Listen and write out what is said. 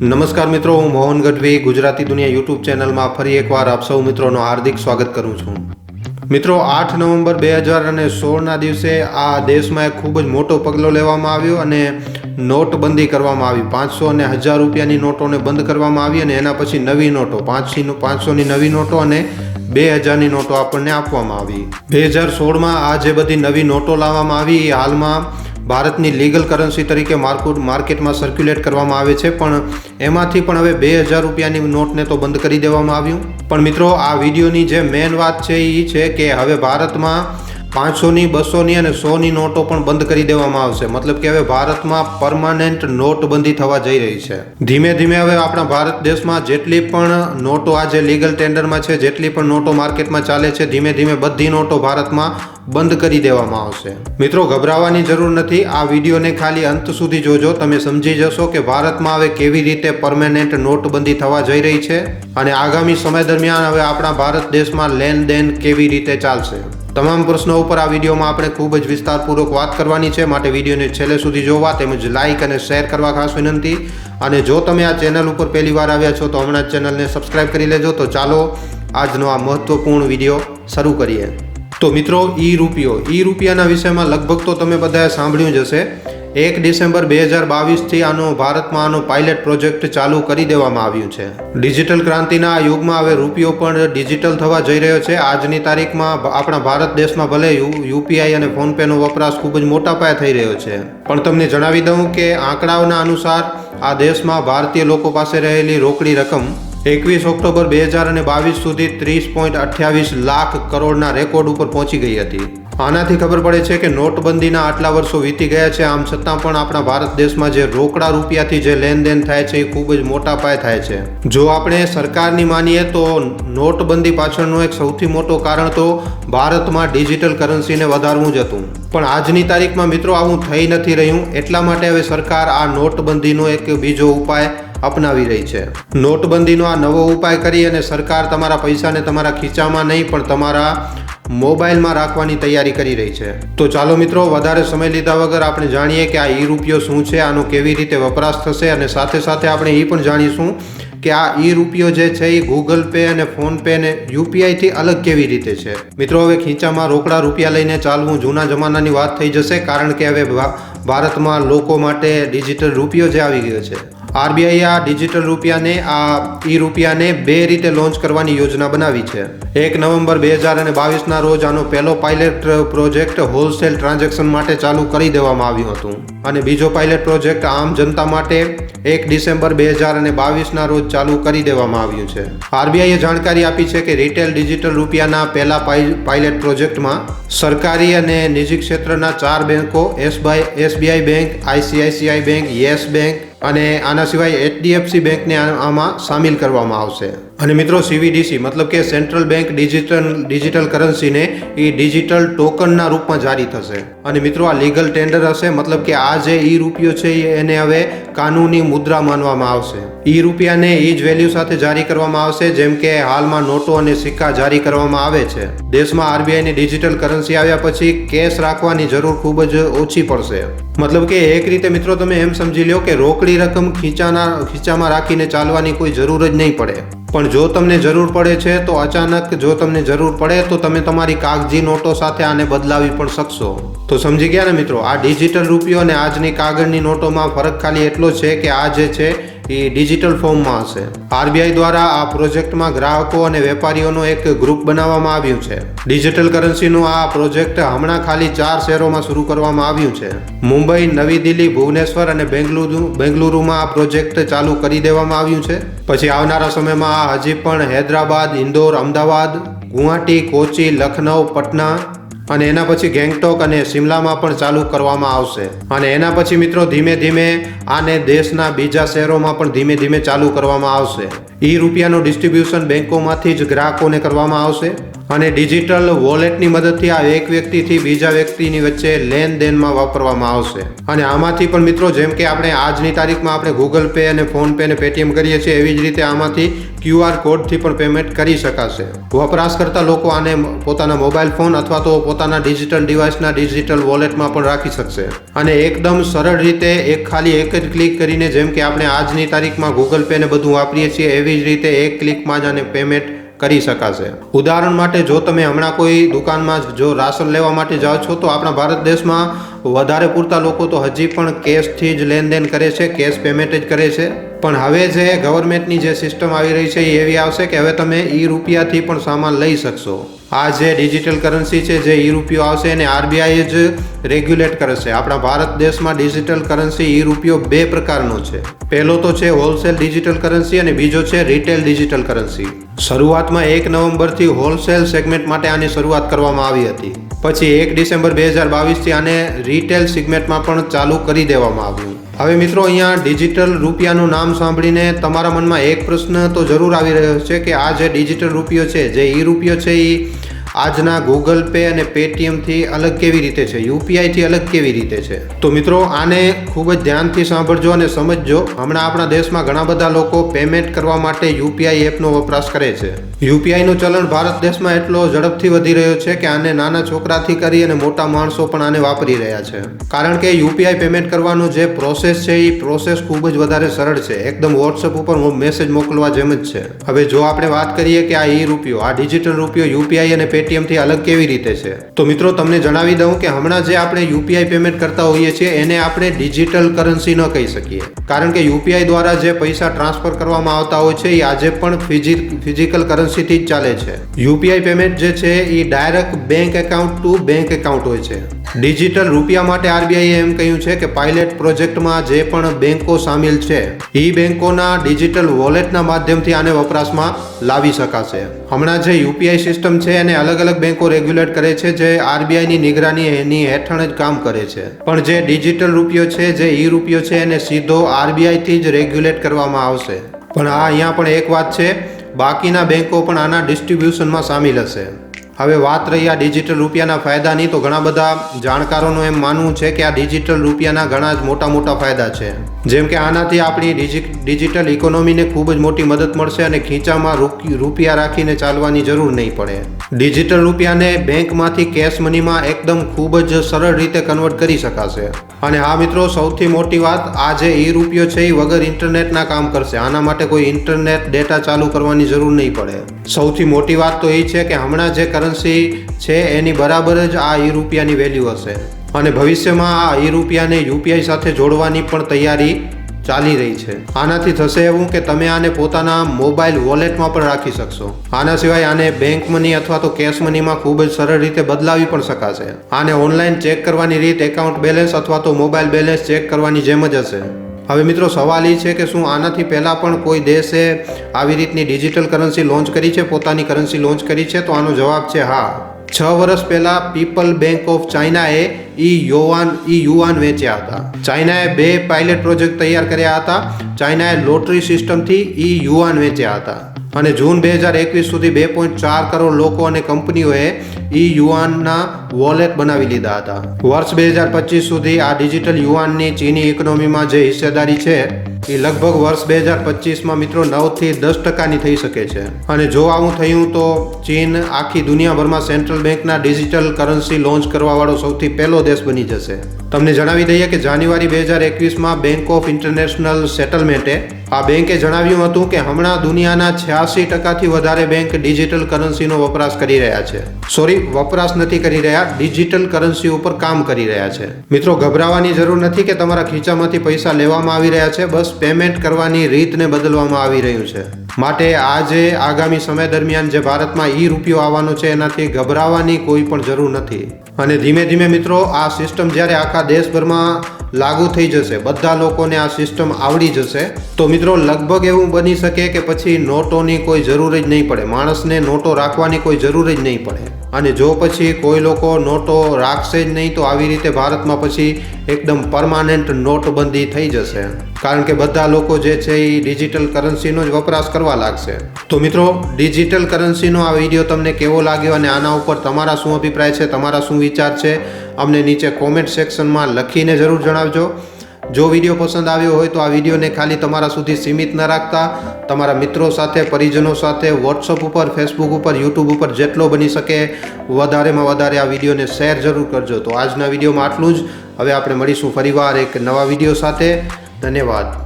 નમસ્કાર મિત્રો, હું મોહન ગઢવી, ગુજરાતી દુનિયા યુટ્યુબ ચેનલમાં ફરી એકવાર આપ સૌ મિત્રોનો હાર્દિક સ્વાગત કરું છું. મિત્રો, આઠ નવેમ્બર બે હજાર અને સોળના દિવસે આ દેશમાં એક ખૂબ જ મોટો પગલો લેવામાં આવ્યો અને નોટબંધી કરવામાં આવી. પાંચસો અને હજાર રૂપિયાની નોટોને બંધ કરવામાં આવી અને એના પછી નવી નોટો પાંચસી પાંચસોની નવી નોટો અને બે હજારની નોટો આપણને આપવામાં આવી. બે હજાર સોળમાં આ જે બધી નવી નોટો લાવવામાં આવી, એ હાલમાં ભારતની લીગલ કરન્સી તરીકે માર્કુટ માર્કેટમાં સર્ક્યુલેટ કરવામાં આવે છે, પણ એમાંથી પણ હવે બે હજાર રૂપિયાની નોટને તો બંધ કરી દેવામાં આવ્યું. પણ મિત્રો, આ વિડીયોની જે મેઇન વાત છે એ છે કે હવે ભારતમાં પાંચસોની, બસોની અને સોની નોટો પણ બંધ કરી દેવામાં આવશે. મતલબ કે હવે ભારતમાં પરમાનન્ટ નોટબંધી થવા જઈ રહી છે. ધીમે ધીમે હવે આપણા ભારત દેશમાં જેટલી પણ નોટો આજે લીગલ ટેન્ડરમાં છે, જેટલી પણ નોટો માર્કેટમાં ચાલે છે, ધીમે ધીમે બધી નોટો ભારતમાં બંધ કરી દેવામાં આવશે. મિત્રો, ગભરાવાની જરૂર નથી. આ વિડીયોને ખાલી અંત સુધી જોજો. તમે સમજી જશો કે ભારતમાં હવે કેવી રીતે પરમેનન્ટ નોટબંધી થવા જઈ રહી છે અને આગામી સમય દરમિયાન હવે આપણા ભારત દેશમાં લેનદેન કેવી રીતે ચાલશે. તમામ પ્રશ્નો ઉપર આ વિડીયોમાં આપણે ખૂબ જ વિસ્તારપૂર્વક વાત કરવાની છે. માટે વિડીયોને છેલ્લે સુધી જોવા તેમજ લાઇક અને શેર કરવા ખાસ વિનંતી. અને જો તમે આ ચેનલ ઉપર પહેલી વાર આવ્યા છો તો હમણાં જ ચેનલને સબસ્ક્રાઇબ કરી લેજો. તો ચાલો આજનો આ મહત્વપૂર્ણ વીડિયો શરૂ કરીએ. તો મિત્રો ઈ રૂપિયો. ઈ રૂપિયાના વિષયમાં લગભગ તો તમે બધાએ સાંભળ્યું જ હશે. એક ડિસેમ્બર બે હજાર બાવીસથી આનો ભારતમાં આનો પાયલટ પ્રોજેક્ટ ચાલુ કરી દેવામાં આવ્યું છે. ડિજિટલ ક્રાંતિના આ યુગમાં હવે રૂપિયો પણ ડિજિટલ થવા જઈ રહ્યો છે. આજની તારીખમાં આપણા ભારત દેશમાં ભલે યુપીઆઈ અને ફોનપેનો વપરાશ ખૂબ જ મોટા પાયે થઈ રહ્યો છે. પણ તમને જણાવી દઉં કે આંકડાઓના અનુસાર આ દેશમાં ભારતીય લોકો પાસે રહેલી રોકડી રકમ એકવીસ ઓક્ટોબર બે હજાર અને બાવીસ સુધી ત્રીસ પોઈન્ટ અઠ્યાવીસ લાખ કરોડના રેકોર્ડ ઉપર પહોંચી ગઈ હતી. આનાથી ખબર પડે છે કે નોટબંધીના આટલા વર્ષો વીતી ગયા છે. આમ છતાં પણ આપણા ભારત દેશમાં જે રોકડા રૂપિયાથી જે લેનદેન થાય છે એ ખૂબ જ મોટા પાયે થાય છે. જો આપણે સરકારની માનીએ તો નોટબંધી પાછળનું એક સૌથી મોટો કારણ તો ભારતમાં ડિજિટલ કરન્સીને વધારવું જ હતું. પણ આજની તારીખમાં મિત્રો આવું થઈ નથી રહ્યું. એટલા માટે હવે સરકાર આ નોટબંધીનો એક બીજો ઉપાય અપનાવી રહી છે. નોટબંધીનો આ નવો ઉપાય કરી અને સરકાર તમારા પૈસાને તમારા ખીચામાં નહીં, પણ તમારા મોબાઈલમાં રાખવાની તૈયારી કરી રહી છે. તો ચાલો મિત્રો, વધારે સમય લીધા વગર આપણે જાણીએ કે આ ઈ રૂપિયો શું છે, આનો કેવી રીતે વપરાશ થશે અને સાથે સાથે આપણે એ પણ જાણીશું કે આ ઈ રૂપિયો જે છે એ ગૂગલ પે અને ફોન પે ને યુપીઆઈથી અલગ કેવી રીતે છે. મિત્રો, હવે ખીચામાં રોકડા રૂપિયા લઈને ચાલવું જૂના જમાનાની વાત થઈ જશે, કારણ કે હવે ભારતમાં લોકો માટે ડિજિટલ રૂપિયો જે આવી ગયો છે આરબીઆઈ આ ડિજિટલ રૂપિયાને, આ ઈ રૂપિયાને બે રીતે લોન્ચ કરવાની યોજના બનાવી છે. એક નવેમ્બર બે હજાર અને બાવીસના રોજ આનો પહેલો પાયલેટ પ્રોજેક્ટ હોલસેલ ટ્રાન્ઝેક્શન માટે ચાલુ કરી દેવામાં આવ્યું હતું. અને બીજો પાયલટ પ્રોજેક્ટ આમ જનતા માટે એક ડિસેમ્બર બે હજાર અને બાવીસના રોજ ચાલુ કરી દેવામાં આવ્યું છે. આરબીઆઈએ જાણકારી આપી છે કે રિટેલ ડિજિટલ રૂપિયાના પહેલા પાયલેટ પ્રોજેક્ટમાં સરકારી અને નિજી ક્ષેત્રના ચાર બેંકો SBI bank ICICI bank, yes bank અને આના સિવાય એચડીએફસી બેંકને આમાં સામેલ કરવામાં આવશે. અને મિત્રો સીવીડીસી મતલબ કે સેન્ટ્રલ બેંક ડિજિટલ ડિજિટલ કરન્સીને એ ડિજિટલ ટોકનના રૂપમાં જારી થશે. અને મિત્રો, આ લીગલ ટેન્ડર હશે, મતલબ કે આ જે ઈ રૂપિયો છે એને હવે કાનૂની મુદ્રા માનવામાં આવશે. ઈ રૂપિયાને એ જ વેલ્યુ સાથે જારી કરવામાં આવશે, જેમ કે હાલમાં નોટો અને સિક્કા જારી કરવામાં આવે છે. દેશમાં આરબીઆઈની ડિજિટલ કરન્સી આવ્યા પછી કેશ રાખવાની જરૂર ખૂબ જ ઓછી પડશે. મતલબ કે એક રીતે મિત્રો, તમે એમ સમજી લો કે રોકડી રકમ ખીચાના, ખીચામાં રાખીને ચાલવાની કોઈ જરૂર જ નહીં પડે. પણ જો તમને જરૂર પડે છે તો અચાનક જો તમને જરૂર પડે તો તમે તમારી કાગજી નોટો સાથે આને બદલાવી પણ શકશો. તો સમજી ગયા ને મિત્રો, આ ડિજિટલ રૂપિયો અને આજની કાગળની નોટોમાં ફરક ખાલી એટલો છે કે આ જે છે એ ડિજિટલ ફોર્મમાં હશે. આરબીઆઈ દ્વારા આ પ્રોજેક્ટમાં ગ્રાહકો અને વેપારીઓનો એક ગ્રુપ બનાવવામાં આવ્યું છે. ડિજિટલ કરન્સીનું આ પ્રોજેક્ટ હમણાં ખાલી ચાર શહેરોમાં શરૂ કરવામાં આવ્યું છે. મુંબઈ, નવી દિલ્હી, ભુવનેશ્વર અને બેંગલુરુ, બેંગલુરુમાં આ પ્રોજેક્ટ ચાલુ કરી દેવામાં આવ્યું છે. પછી આવનારા સમયમાં આ હજી પણ હૈદરાબાદ, ઇન્દોર, અમદાવાદ, ગુવાહાટી, કોચી, લખનઉ, પટના અને એના પછી ગેંગટોક અને શિમલામાં પણ ચાલુ કરવામાં આવશે. અને એના પછી મિત્રો ધીમે ધીમે આને દેશના બીજા શહેરોમાં પણ ધીમે ધીમે ચાલુ કરવામાં આવશે. ઈ રૂપિયાનું ડિસ્ટ્રીબ્યુશન બેંકોમાંથી જ ગ્રાહકોને કરવામાં આવશે. અને ડિજિટલ વોલેટની મદદથી આ એક વ્યક્તિથી બીજા વ્યક્તિની વચ્ચે લેન દેનમાં વાપરવામાં આવશે. અને આમાંથી પણ મિત્રો, જેમ કે આપણે આજની તારીખમાં આપણે ગૂગલ પે અને ફોન પે અને પેટીએમ કરીએ છીએ, એવી જ રીતે આમાંથી ક્યુઆર કોડથી પણ પેમેન્ટ કરી શકાશે. વપરાશકર્તા લોકો આને પોતાના મોબાઈલ ફોન અથવા તો પોતાના ડિજિટલ ડિવાઇસના ડિજિટલ વોલેટમાં પણ રાખી શકશે. અને એકદમ સરળ રીતે એક ખાલી એક જ ક્લિક કરીને, જેમ કે આપણે આજની તારીખમાં ગૂગલ પે ને બધું વાપરીએ છીએ, એવી જ રીતે એક ક્લિકમાં જ આને પેમેન્ટ કરી શકાશે. ઉદાહરણ માટે, જો તમે હમણાં કોઈ દુકાનમાં જો રાશન લેવા માટે જાઓ છો, તો આપણા ભારત દેશમાં વધારે પૂરતા લોકો તો હજી પણ કેશથી જ લેનદેન કરે છે, કેશ પેમેન્ટ જ કરે છે. પણ હવે જે ગવર્મેન્ટની જે સિસ્ટમ આવી રહી છે, એ એવી આવશે કે હવે તમે ઈ રૂપિયાથી પણ સામાન લઈ શકશો. આ જે ડિજિટલ કરન્સી છે, જે ઈ રૂપિયો આવશે એને આરબીઆઈ જ રેગ્યુલેટ કરશે. આપણા ભારત દેશમાં ડિજિટલ કરન્સી ઈ રૂપિયો બે પ્રકારનો છે. પહેલો તો છે હોલસેલ ડિજિટલ કરન્સી અને બીજો છે રિટેલ ડિજિટલ કરન્સી શરૂઆતમાં એક નવેમ્બરથી હોલસેલ સેગમેન્ટ માટે આની શરૂઆત કરવામાં આવી હતી. પછી એક ડિસેમ્બર બે હજાર બાવીસથી આને રિટેલ સેગમેન્ટમાં પણ ચાલુ કરી દેવામાં આવ્યું. હવે મિત્રો અહીંયા ડિજિટલ રૂપિયાનું નામ સાંભળીને તમારા મનમાં એક પ્રશ્ન તો જરૂર આવી રહ્યો છે કે આ જે ડિજિટલ રૂપિયો છે, જે ઈ રૂપિયો છે એ આજના ગૂગલ પે અને પેટીએમથી અલગ કેવી રીતે છે? યુપીઆઈથી અલગ કેવી રીતે છે? તો મિત્રો, આને ખૂબ જ ધ્યાનથી સાંભળજો અને સમજજો. હમણાં આપણા દેશમાં ઘણા બધા લોકો પેમેન્ટ કરવા માટે યુપીઆઈ એપનો વપરાશ કરે છે. યુપીઆઈનું ચલણ ભારત દેશમાં એટલો ઝડપથી વધી રહ્યો છે કે આને નાના છોકરાથી કરી અને મોટા માણસો પણ આને વાપરી રહ્યા છે. કારણ કે યુપીઆઈ પેમેન્ટ કરવાનું જે પ્રોસેસ છે એ પ્રોસેસ ખૂબ જ વધારે સરળ છે. એકદમ વોટ્સઅપ ઉપર મેસેજ મોકલવા જેમ જ છે. હવે જો આપણે વાત કરીએ કે આ ઈ રૂપિયો, આ ડિજિટલ રૂપિયો યુપીઆઈ અને પેટીએમથી અલગ કેવી રીતે છે? તો મિત્રો, તમને જણાવી દઉં કે હમણાં જે આપણે યુપીઆઈ પેમેન્ટ કરતા હોઈએ છીએ, એને આપણે ડિજિટલ કરન્સી ન કહી શકીએ. કારણ કે યુપીઆઈ દ્વારા જે પૈસા ટ્રાન્સફર કરવામાં આવતા હોય છે, એ આજે પણ ફિઝિકલ કરન્સીથી જ ચાલે છે. યુપીઆઈ પેમેન્ટ જે છે, એ direct bank account to bank account હોય છે. ડિજિટલ રૂપિયા માટે આરબીઆઈએ એમ કહ્યું છે કે પાયલેટ પ્રોજેક્ટમાં જે પણ બેંકો સામેલ છે, એ બેંકોના ડિજિટલ વોલેટના માધ્યમથી આને વપરાશમાં લાવી શકાશે. હમણાં જે યુપીઆઈ સિસ્ટમ છે, એને અલગ અલગ બેંકો રેગ્યુલેટ કરે છે, જે આરબીઆઈની નિગરાની એની હેઠળ જ કામ કરે છે. પણ જે ડિજિટલ રૂપિયો છે, જે ઈ રૂપિયો છે, એને સીધો આરબીઆઈથી જ રેગ્યુલેટ કરવામાં આવશે. પણ આ અહીંયા પણ એક વાત છે, બાકીના બેંકો પણ આના ડિસ્ટ્રીબ્યુશનમાં સામેલ હશે. હવે વાત રહી આ ડિજિટલ રૂપિયાના ફાયદાની, તો ઘણા બધા જાણકારોનું એમ માનવું છે કે આ ડિજિટલ રૂપિયાના ઘણા જ મોટા મોટા ફાયદા છે. જેમ કે આનાથી આપણી ડિજિટલ ઇકોનોમીને ખૂબ જ મોટી મદદ મળશે અને ખીચામાં રૂપિયા રાખીને ચાલવાની જરૂર નહીં પડે. ડિજિટલ રૂપિયાને બેંકમાંથી કેશ મનીમાં એકદમ ખૂબ જ સરળ રીતે કન્વર્ટ કરી શકાશે. અને હા મિત્રો, સૌથી મોટી વાત, આ જે ઈ રૂપિયો છે એ વગર ઇન્ટરનેટના કામ કરશે. આના માટે કોઈ ઇન્ટરનેટ ડેટા ચાલુ કરવાની જરૂર નહીં પડે. સૌથી મોટી વાત તો એ છે કે હમણાં જે કરન્સી છે, એની બરાબર જ આ ઈ રૂપિયાની વેલ્યુ હશે. અને ભવિષ્યમાં આ ઈ રૂપિયાને યુપીઆઈ સાથે જોડવાની પણ તૈયારી ચાલી રહી છે. આનાથી થશે એવું કે તમે આને પોતાના મોબાઈલ વોલેટમાં પણ રાખી શકશો. આના સિવાય આને બેંક મની અથવા તો કેશ મનીમાં ખૂબ જ સરળ રીતે બદલાવી પણ શકાશે. આને ઓનલાઈન ચેક કરવાની રીત એકાઉન્ટ બેલેન્સ અથવા તો મોબાઈલ બેલેન્સ ચેક કરવાની જેમ જ હશે. હવે મિત્રો સવાલ એ છે કે શું આનાથી પહેલાં પણ કોઈ દેશે આવી રીતની ડિજિટલ કરન્સી લોન્ચ કરી છે? પોતાની કરન્સી લોન્ચ કરી છે? તો આનો જવાબ છે હા. છ વર્ષ પહેલા પીપલ બેંક ઓફ ચાઇનાએ ઈ યુવાન ઈ યુવાન વેચ્યા હતા. ચાઇનાએ બે પાયલટ પ્રોજેક્ટ તૈયાર કર્યા હતા. ચાઇનાએ લોટરી સિસ્ટમથી ઈ યુવાન વેચ્યા હતા. અને જૂન બે હજાર એકવીસ સુધી બે પોઈન્ટ ચાર કરોડ લોકો અને કંપનીઓએ ઈ યુવાનના વોલેટ બનાવી લીધા હતા. વર્ષ બે હજાર પચીસ સુધી આ ડિજિટલ યુવાનની ચીની ઇકોનોમીમાં જે હિસ્સેદારી છે એ લગભગ વર્ષ બે હજાર પચીસમાં મિત્રો નવથી દસ ટકાની થઈ શકે છે. અને જો આવું થયું તો ચીન આખી દુનિયાભરમાં સેન્ટ્રલ બેંકના ડિજિટલ કરન્સી લોન્ચ કરવાવાળો સૌથી પહેલો દેશ બની જશે. તમને જણાવી દઈએ કે જાન્યુઆરી બે હજાર એકવીસમાં બેંક ઓફ ઇન્ટરનેશનલ સેટલમેન્ટે આ બેંકે જણાવ્યું હતું કે હમણાં દુનિયાના છ્યાસી ટકાથી વધારે બેંક ડિજિટલ કરન્સીનો વપરાશ કરી રહ્યા છે. સોરી, વપરાશ નથી કરી રહ્યા, ડિજિટલ કરન્સી ઉપર કામ કરી રહ્યા છે. મિત્રો, ગભરાવાની જરૂર નથી કે તમારા ખીચામાંથી પૈસા લેવામાં આવી રહ્યા છે, બસ પેમેન્ટ કરવાની રીતને બદલવામાં આવી રહ્યું છે. માટે આજે આગામી સમય દરમિયાન જે ભારતમાં ઈ રૂપિયો આવવાનો છે, એનાથી ગભરાવાની કોઈ પણ જરૂર નથી. અને ધીમે ધીમે મિત્રો, આ સિસ્ટમ જ્યારે આખા દેશભરમાં લાગુ થઈ જશે, બધા લોકોને આ સિસ્ટમ આવડી જશે, તો મિત્રો લગભગ એવું બની શકે કે પછી નોટોની કોઈ જરૂર જ નહીં પડે. માણસને નોટો રાખવાની કોઈ જરૂર જ નહીં પડે. અને જો પછી કોઈ લોકો નોટો રાખશે જ નહીં, તો આવી રીતે ભારતમાં પછી એકદમ પરમાનન્ટ નોટબંધી થઈ જશે. કારણ કે બધા લોકો જે છે એ ડિજિટલ કરન્સીનો જ વપરાશ કરવા લાગશે. તો મિત્રો ડિજિટલ કરન્સીનો આ વીડિયો તમને કેવો લાગ્યો અને આના ઉપર તમારા શું અભિપ્રાય છે, તમારા શું વિચાર છે, અમને નીચે કોમેન્ટ સેક્શનમાં લખીને જરૂર જણાવજો. જો વીડિયો પસંદ આવ્યો હોય તો આ વિડીયોને ખાલી તમારા સુધી સીમિત ન રાખતા. તમારા મિત્રો સાથે, પરિજનો સાથે વોટ્સઅપ ઉપર ફેસબુક ઉપર યુટ્યુબ ઉપર જેટલો બની શકે વધારેમાં વધારે આ વિડીયોને શેર જરૂર કરજો. તો આજના વિડીયોમાં આટલું જ. હવે આપણે મળીશું ફરીવાર એક નવા વીડિયો સાથે. ધન્યવાદ